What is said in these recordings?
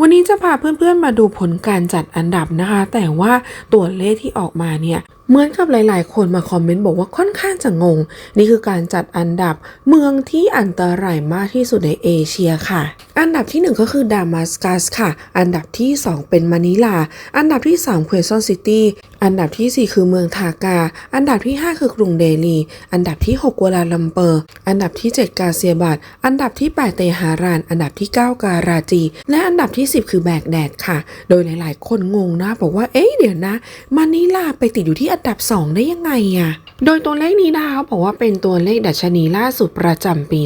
วันนี้จะพาเพื่อนๆมาดูผลการจัดอันดับนะคะ แต่ว่าตัวเลขที่ออกมาเนี่ยเหมือนกับหลาย ๆ คนมาคอมเมนต์บอกว่าค่อนข้างจะงง นี่คือการจัดอันดับเมืองที่อันตรายมากที่สุดในเอเชียค่ะ อันดับที่ 1 ก็คือดามัสกัสค่ะ อันดับที่ 2 เป็นมะนิลา อันดับที่3เควซอนซิตี้ อันดับที่ 4 คือเมืองทากา อันดับที่ 5 คือกรุงเดลี อันดับที่ 6 กัวลาลัมเปอร์ อันดับที่ 7 กาเซียบัดอันดับที่ 8 เตหาราน อันดับที่ 9 การาจี และอันดับที่ 10 คือแบกแดดค่ะ โดยหลาย ๆ คนงงนะ บอกว่า เอ๊ะเดี๋ยวนะมะนิลาไปติดอยู่ที่อันดับ 2 ได้ยังไงอะโดยตัวเลขนี้นะคะเขาบอกว่าเป็นตัวเลขดัชนีล่าสุดประจำปี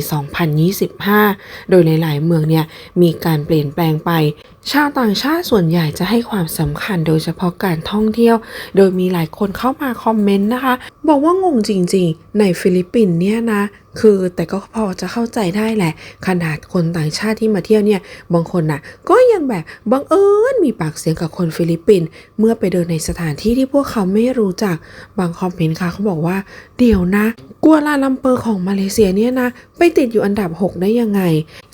2025 โดยหลาย ๆ เมืองเนี่ยมีการเปลี่ยนแปลงไปชาวต่างชาติส่วนใหญ่จะให้ความสำคัญโดยเฉพาะการท่องเที่ยว โดยมีหลายคนเข้ามาคอมเมนต์นะคะ บอกว่างงจริงๆ ในฟิลิปปินส์เนี่ยนะคือแต่ก็พอจะเข้าใจได้แหละ ขนาดคนต่างชาติที่มาเที่ยวเนี่ย บางคนน่ะ ก็ยังแบบบังเอิญมีปากเสียงกับคนฟิลิปปินส์เมื่อไปเดินในสถานที่ที่พวกเขาไม่รู้จักบางคอมเมนต์ค่ะเขาบอกว่า เดี๋ยวนะ กัวลาลัมเปอร์ของมาเลเซียเนี่ยนะ ไปติดอยู่อันดับ 6 ได้ยังไง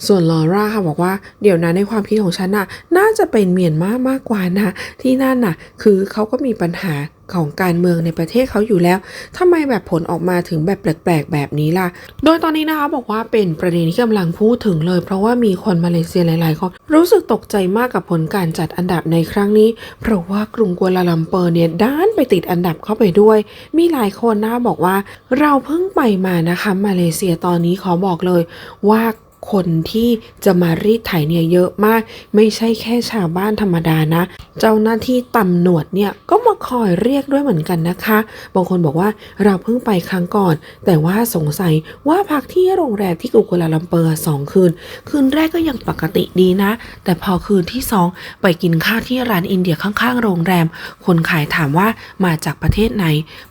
ส่วนลอร่าค่ะบอกว่าเดี๋ยวนะในความคิดของฉันน่ะน่าจะเป็นเมียนมามากกว่านะ ที่นั่นน่ะ คือเขาก็มีปัญหา ของการเมืองในประเทศเขาอยู่แล้วทำไมแบบผลออกมาถึงแบบแปลกๆแบบนี้ล่ะ โดยตอนนี้นะคะบอกว่าเป็นประเด็นที่กำลังพูดถึงเลย เพราะว่ามีคนมาเลเซียหลายๆคนรู้สึกตกใจมากกับผลการจัดอันดับในครั้งนี้ เพราะว่ากรุงกัวลาลัมเปอร์เนี่ยด้านไปติดอันดับเข้าไปด้วย มีหลายคนนะบอกว่า เราเพิ่งไปมานะคะมาเลเซียตอนนี้ขอบอกเลยว่า คนที่จะมารีดไถเนี่ยเยอะมาก ไม่ใช่แค่ชาวบ้านธรรมดานะ เจ้าหน้าที่ตำรวจเนี่ยก็มาคอยเรียกด้วยเหมือนกันนะคะ บางคนบอกว่าเราเพิ่งไปครั้งก่อน แต่ว่าสงสัยว่าพักที่โรงแรมที่กุกัวลาลัมเปอร์สองคืน คืนแรกก็ยังปกติดีนะ แต่พอคืนที่สองไปกินข้าวที่ร้านอินเดียข้างๆ โรงแรม คนขายถามว่ามาจากประเทศไหน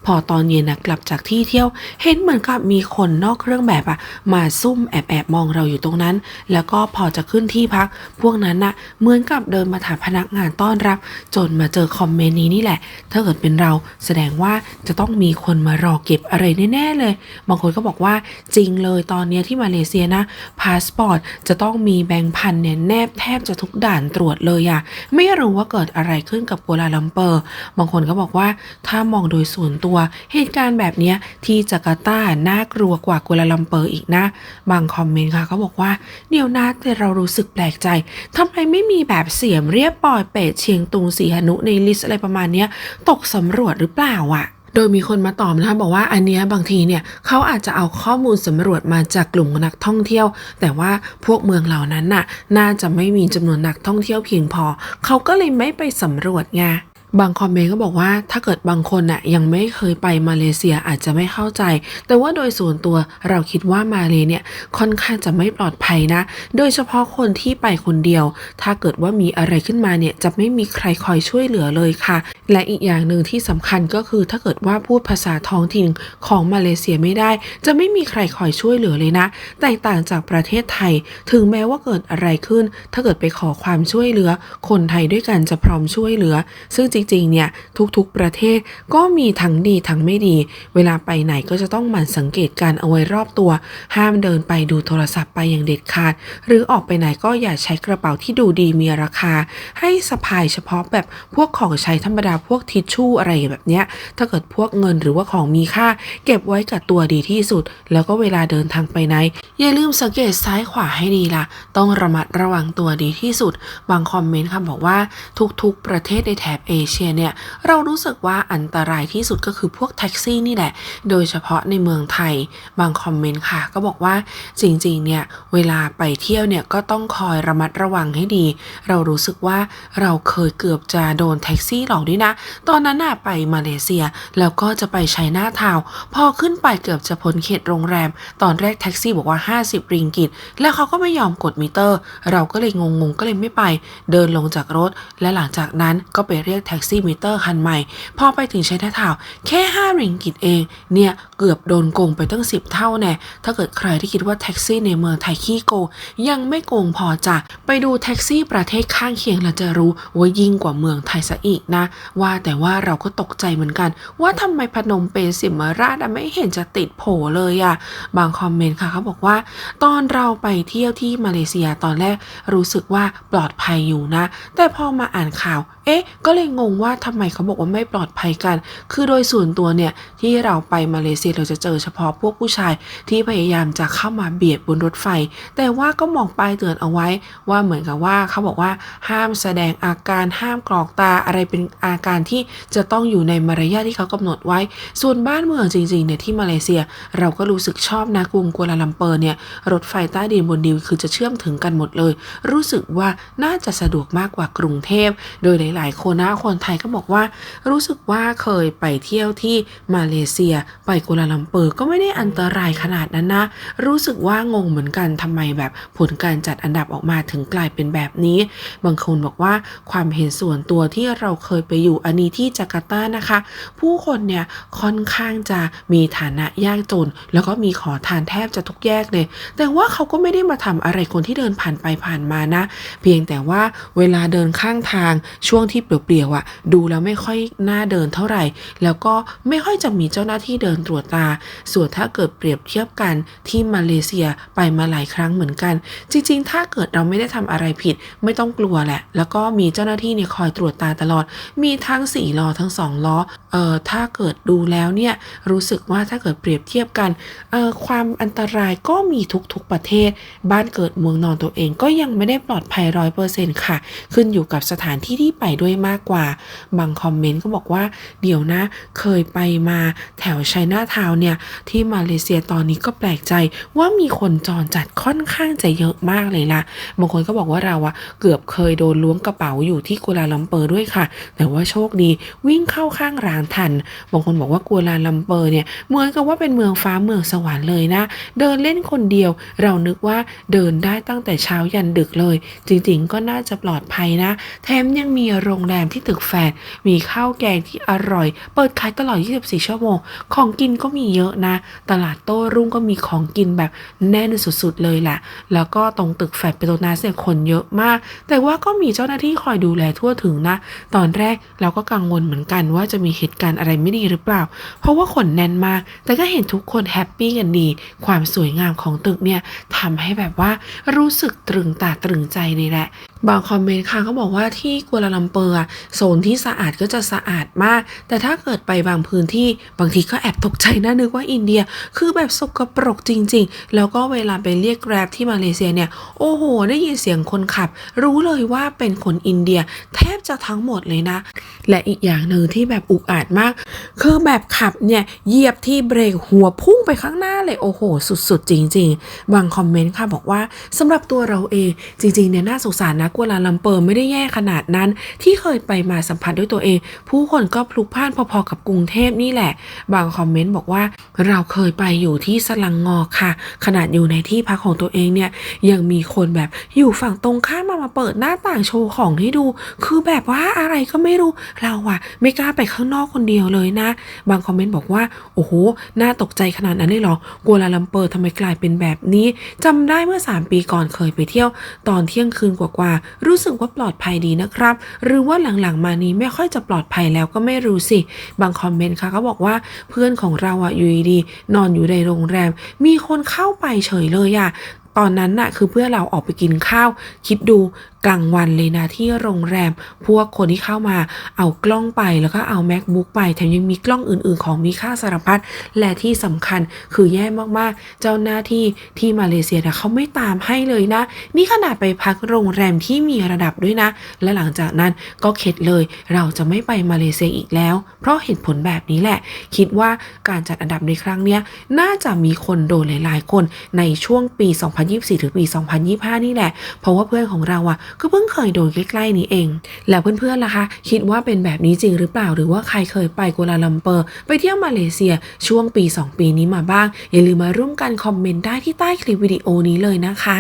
พอตอนเย็นนะกลับจากที่เที่ยว เห็นเหมือนกับมีคนนอกเครื่องแบบอะมาซุ่มแอบแอบมองเราอยู่ตรงนั้น แล้วก็พอจะขึ้นที่พัก พวกนั้นน่ะเหมือนกับเดินมาถามพนักงานต้อนรับ จนมาเจอคอมเมนต์นี้นี่แหละ ถ้าเกิดเป็นเราแสดงว่าจะต้องมีคนมารอเก็บอะไรแน่ๆเลย บางคนก็บอกว่าจริงเลยตอนนี้ที่มาเลเซียนะพาสปอร์ตจะต้องมีแบงค์พันเนี่ยแนบแทบจะทุกด่านตรวจเลยอะไม่รู้ว่าเกิดอะไรขึ้นกับกัวลาลัมเปอร์ บางคนก็บอกว่าถ้ามองโดยส่วนตัว เหตุการณ์แบบนี้ที่จาการ์ตาน่ากลัวกว่ากัวลาลัมเปอร์อีกนะ บางคอมเมนต์ค่ะเขาบอกว่า เดี๋ยวนะแต่เรารู้สึกแปลกใจทำไมไม่มีแบบเสียมเรียบปอยเป็ดเชียงตุงสีหนุในลิสต์อะไรประมาณเนี้ย ตกสำรวจหรือเปล่าอะโดยมีคนมาตอบนะคะบอกว่าอันเนี้ยบางทีเนี่ยเขาอาจจะเอาข้อมูลสำรวจมาจากกลุ่มนักท่องเที่ยว แต่ว่าพวกเมืองเหล่านั้นน่ะ น่าจะไม่มีจำนวนนักท่องเที่ยวเพียงพอ เขาก็เลยไม่ไปสำรวจไง บางคอมเมนต์ก็บอกว่าถ้าเกิดบางคนน่ะยังไม่เคยไปมาเลเซียอาจจะไม่เข้าใจ แต่ว่าโดยส่วนตัวเราคิดว่ามาเลเนี่ยค่อนข้างจะไม่ปลอดภัยนะ โดยเฉพาะคนที่ไปคนเดียว ถ้าเกิดว่ามีอะไรขึ้นมาเนี่ยจะไม่มีใครคอยช่วยเหลือเลยค่ะ และอีกอย่างหนึ่งที่สำคัญก็คือถ้าเกิดว่าพูดภาษาท้องถิ่นของมาเลเซียไม่ได้ จะไม่มีใครคอยช่วยเหลือเลยนะ แตกต่างจากประเทศไทย ถึงแม้ว่าเกิดอะไรขึ้น ถ้าเกิดไปขอความช่วยเหลือ คนไทยด้วยกันจะพร้อมช่วยเหลือ ซึ่งจริงๆเนี่ยทุกๆประเทศก็มีทั้งดีทั้งไม่ดี เวลาไปไหนก็จะต้องหมั่นสังเกตการเอาไว้รอบตัว ห้ามเดินไปดูโทรศัพท์ไปอย่างเด็ดขาด หรือออกไปไหนก็อย่าใช้กระเป๋าที่ดูดีมีราคา ให้สะพายเฉพาะแบบพวกของใช้ธรรมดาพวกทิชชู่อะไรแบบเนี้ยถ้าเกิดพวกเงินหรือว่าของมีค่า เก็บไว้กับตัวดีที่สุด แล้วก็เวลาเดินทางไปไหน อย่าลืมสังเกตซ้ายขวาให้ดีล่ะ ต้องระมัดระวังตัวดีที่สุด บางคอมเมนต์ค่ะบอกว่าทุกๆ ประเทศในแถบเอเชียเนี่ยเรารู้สึกว่าอันตรายที่สุดก็คือพวกแท็กซี่นี่แหละ โดยเฉพาะในเมืองไทยบางคอมเมนต์ค่ะ ก็บอกว่าจริงๆเนี่ยเวลาไปเที่ยวเนี่ยก็ต้องคอยระมัดระวังให้ดี เรารู้สึกว่าเราเคยเกือบจะโดนแท็กซี่หลอกด้วยนะ ตอนนั้นน่ะไปมาเลเซีย แล้วก็จะไปใช้หน้าทาวน์พอขึ้นไปเกือบจะพ้นเขตโรงแรม ตอนแรกแท็กซี่บอกว่า 50 ริงกิต แล้วเขาก็ไม่ยอมกดมิเตอร์ เราก็เลยงงๆก็เลยไม่ไป เดินลงจากรถ และหลังจากนั้นก็ไปเรียกแท็กซี่มิเตอร์คันใหม่ พอไปถึงใช้ท่าทาแค่ 5 ริงกิตเอง เนี่ย เกือบโดนโกงไปตั้ง 10 เท่าแน่ ถ้าเกิดใครที่คิดว่าแท็กซี่ในเมืองไทยขี้โกง ยังไม่โกงพอจ้ะไปดูแท็กซี่ประเทศข้างเคียงเราจะรู้ว่ายิ่งกว่าเมืองไทยซะอีกนะ ว่าแต่ว่าเราก็ตกใจเหมือนกัน ว่าทำไมพนมเปญสิมราชไม่เห็นจะติดโผเลยอะบางคอมเมนต์ค่ะเขาบอกว่า ตอนเราไปเที่ยวที่มาเลเซียตอนแรกรู้สึกว่าปลอดภัยอยู่นะ แต่พอมาอ่านข่าว เอ๊ะ ก็เลยงงว่าทำไมเขาบอกว่าไม่ปลอดภัยกัน คือโดยส่วนตัวเนี่ยที่เราไปมาเลเซียเราจะเจอเฉพาะพวกผู้ชายที่พยายามจะเข้ามาเบียดบนรถไฟ แต่ว่าก็มองป้ายเตือนเอาไว้ ว่าเหมือนกับว่าเขาบอกว่าห้ามแสดงอาการห้ามกรอกตาอะไรเป็นอาการที่จะต้องอยู่ในมารยาทที่เขากำหนดไว้ ส่วนบ้านเมืองจริงๆเนี่ยที่มาเลเซียเราก็รู้สึกชอบนะกรุงกัวลาลัมเปอร์เนี่ยรถไฟใต้ดินบนดิวคือจะเชื่อมถึงกันหมดเลย รู้สึกว่าน่าจะสะดวกมากกว่ากรุงเทพ โดยหลายๆคนนะคนไทยก็บอกว่า รู้สึกว่าเคยไปเที่ยวที่มาเลเซีย ไปกัวลาลัมเปอร์ก็ไม่ได้อันตรายขนาดนั้นนะ รู้สึกว่างงเหมือนกันทำไมแบบผลการจัดอันดับออกมาถึงกลายเป็นแบบนี้ บางคนบอกว่าความเห็นส่วนตัวที่เราเคยไปอยู่อันนี้ที่จาการ์ตานะคะ ผู้คนเนี่ยค่อนข้างจะมีฐานะยากจน แล้วก็มีขอทานแทบจะทุกแยกเลย แต่ว่าเขาก็ไม่ได้มาทำอะไรคนที่เดินผ่านไปผ่านมานะ เพียงแต่ว่าเวลาเดินข้างทางช่วงที่เปลี่ยวๆอะ่ะดูแล้วไม่ค่อยน่าเดินเท่าไหร่ แล้วก็ไม่ค่อยจะมีเจ้าหน้าที่เดินตรวจตา ส่วนถ้าเกิดเปรียบเทียบกันที่มาเลเซียไปมาหลายครั้งเหมือนกัน จริง ๆ ถ้าเกิดเราไม่ได้ทำอะไรผิด ไม่ต้องกลัวแหละ แล้วก็มีเจ้าหน้าที่เนี่ยคอยตรวจตาตลอด มีทั้ง4ล้อทั้ง2ล้อเอ่อถ้าเกิดดูแล้วเนี่ยรู้สึกว่าถ้าเกิดเปรียบเทียบกันเอ่อความอันตรายก็มีทุกๆประเทศ บ้านเกิดเมืองนอนตัวเองก็ยังไม่ได้ปลอดภัยร้อยเปอร์เซ็นต์ค่ะ ขึ้นอยู่กับสถานที่ที่ไปด้วยมากกว่าบางคอมเมนต์ก็บอกว่าเดี๋ยวนะ เคยไปมาแถวไชน่าทาวเนี่ย ที่มาเลเซียตอนนี้ก็แปลกใจว่ามีคนจรจัดค่อนข้างจะเยอะมากเลยล่ะ บางคนก็บอกว่าเราอะเกือบเคยโดนล้วงกระเป๋าอยู่ที่กัวลาลัมเปอร์ด้วยค่ะ แต่ว่าโชคดีวิ่งเข้าข้างรางทัน บางคนบอกว่ากัวลาลัมเปอร์เนี่ยเหมือนกับว่าเป็นเมืองฟ้าเมืองสวรรค์เลยนะ เดินเล่นคนเดียว เรานึกว่าเดินได้ตั้งแต่เช้ายันดึกเลย จริงๆก็น่าจะปลอดภัยนะ แถมยังมีโรงแรมที่ตึกแฟน มีข้าวแกงที่อร่อย เปิดขายตลอด 24 ชั่วโมง ของกินก็มีเยอะนะ ตลาดโต้รุ่งก็มีของกินแบบแน่นสุดๆเลยแหละ แล้วก็ตรงตึกแฟดเปโตนัสเนี่ยคนเยอะมาก แต่ว่าก็มีเจ้าหน้าที่คอยดูแลทั่วถึงนะ ตอนแรกเราก็กังวลเหมือนกันว่าจะมีเหตุการณ์อะไรไม่ดีหรือเปล่า เพราะว่าคนแน่นมาก แต่ก็เห็นทุกคนแฮปปี้กันดี ความสวยงามของตึกเนี่ยทำให้แบบว่ารู้สึกตรึงตาตรึงใจเลยแหละ บางคอมเมนต์ค่ะเขาบอกว่าที่กัวลาลัมเปอร์โซนที่สะอาดก็จะสะอาดมาก แต่ถ้าเกิดไปบางพื้นที่บางทีก็แอบตกใจนะนึกว่าอินเดีย คือแบบสกปรกจริง ๆ แล้วก็เวลาไปเรียกแกร็บที่มาเลเซียเนี่ย โอ้โห ได้ยินเสียงคนขับ รู้เลยว่าเป็นคนอินเดีย แทบจะทั้งหมดเลยนะ และอีกอย่างหนึ่งที่แบบอุกอาจมาก คือแบบขับเนี่ยเหยียบที่เบรกหัวพุ่งไปข้างหน้าเลยโอ้โห สุดๆ จริง ๆ บางคอมเมนต์ค่ะบอกว่าสำหรับตัวเราเองจริงๆเนี่ยน่าสงสารนะกัวลาลัมเปอร์ไม่ได้แย่ขนาดนั้น ที่เคยไปมาสัมผัสด้วยตัวเอง ผู้คนก็พลุกพล่านพอๆกับกรุงเทพนี่แหละ บางคอมเมนต์บอกว่า เราเคยไปอยู่ที่สลังงอค่ะ ขนาดอยู่ในที่พักของตัวเองเนี่ยยังมีคนแบบอยู่ฝั่งตรงข้ามมามาเปิดหน้าต่างโชว์ของให้ดู คือแบบว่าอะไรก็ไม่รู้เราอะไม่กล้าไปข้างนอกคนเดียวเลยนะ บางคอมเมนต์บอกว่าโอ้โหน่าตกใจขนาดนั้นเลยเหรอกัวลาลัมเปอร์ทำไมกลายเป็นแบบนี้จำได้เมื่อ 3 ปีก่อนเคยไปเที่ยว ตอนเที่ยงคืนกว่ารู้สึกว่าปลอดภัยดีนะครับ หรือว่าหลังๆมานี้ไม่ค่อยจะปลอดภัยแล้วก็ไม่รู้สิ บางคอมเมนต์ค่ะเขาบอกว่าเพื่อนของเราอะอยู่ดีๆนอนอยู่ในโรงแรม มีคนเข้าไปเฉยเลยอะตอนนั้นน่ะคือเพื่อนเราออกไปกินข้าว คิดดู กลางวันเลยนะที่โรงแรม พวกคนที่เข้ามาเอากล้องไปแล้วก็เอา macbook ไปแถมยังมีกล้องอื่น ๆ ของมีค่าสารพัดและที่สำคัญคือแย่มากๆ เจ้าหน้าที่ที่มาเลเซียนะเขาไม่ตามให้เลยนะ นี่ขนาดไปพักโรงแรมที่มีระดับด้วยนะ และหลังจากนั้นก็เข็ดเลย เราจะไม่ไปมาเลเซียอีกแล้ว เพราะเหตุผลแบบนี้แหละ คิดว่าการจัดอันดับในครั้งเนี้ยน่าจะมีคนโดนหลาย ๆ คนในช่วงปี 2024 ถึงปี 2025 นี่แหละ เพราะว่าเพื่อนของเราอะก็เพิ่งเคยโดนใกล้ๆนี้เอง แล้วเพื่อนๆล่ะคะ คิดว่าเป็นแบบนี้จริงหรือเปล่า หรือว่าใครเคยไปกัวลาลัมเปอร์ ไปเที่ยวมาเลเซียช่วงปี 2 ปีนี้มาบ้าง อย่าลืมมาร่วมกันคอมเมนต์ได้ที่ใต้คลิปวิดีโอนี้เลยนะคะ